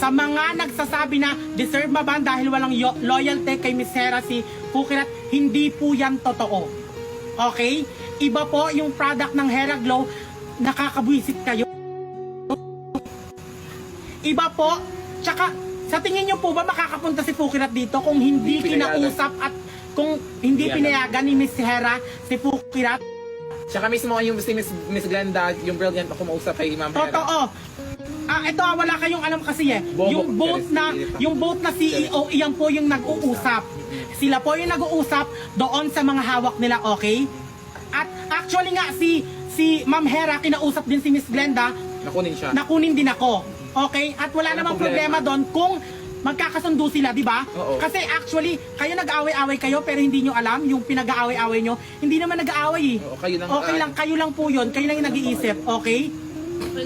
sa mga nagsasabi na deserve maban dahil walang loyalty kay Miss Hera si Pukirat, hindi po yan totoo. Okay? Iba po yung product ng Hera Glow, nakakabwisit kayo. Iba po, tsaka sa tingin nyo po ba makakapunta si Pukirat dito kung hindi Hindi kinausap at kung hindi pinayagan ni Miss Hera si Pukirat? Tsaka mismo yung si Miss, Miss Glenda, yung brilliant na kumausap kay Ma'am Hera. Ah, ito ah, wala kayong alam kasi eh. Bobo, yung boat na, yung boat na CEO, iyan po yung nag-uusap. Sila po yung nag-uusap doon sa mga hawak nila, okay? At actually nga si si Ma'am Hera kinausap din si Miss Glenda, Nakunin siya. nakunin din ako. Okay? At wala Walang namang problema, problema. doon kung magkakasundo sila, di ba? Oo. Kasi actually, kayo nag-away-away kayo pero hindi nyo alam yung pinag-aaway-away nyo. Hindi naman nag-aaway eh. Oo, kayo lang- okay lang, kayo lang po yun. Kayo lang yung nag-iisip, okay? Ay,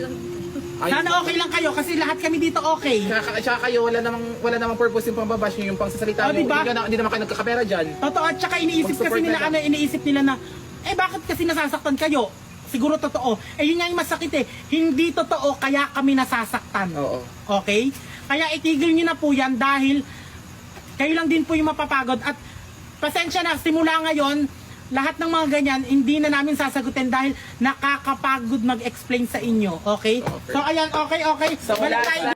Sana okay lang kayo kasi lahat kami dito okay. Tsaka kayo, wala namang, wala namang purpose yung pambabash nyo, yung pangsasalita Oh, nyo. diba? Hindi, ka na, hindi naman kayo nagkakapera dyan. Totoo at saka iniisip kasi Mag-support nila na ano, iniisip nila na eh bakit kasi nasasaktan kayo? Siguro totoo. Eh yun nga yung masakit eh. Hindi totoo kaya kami nasasaktan. Oo. Okay? Kaya itigil niyo na po yan dahil kayo lang din po yung mapapagod at pasensya na simula ngayon lahat ng mga ganyan hindi na namin sasagutin dahil nakakapagod mag-explain sa inyo. Okay? Okay. So ayan, okay, okay. So, wala- tayo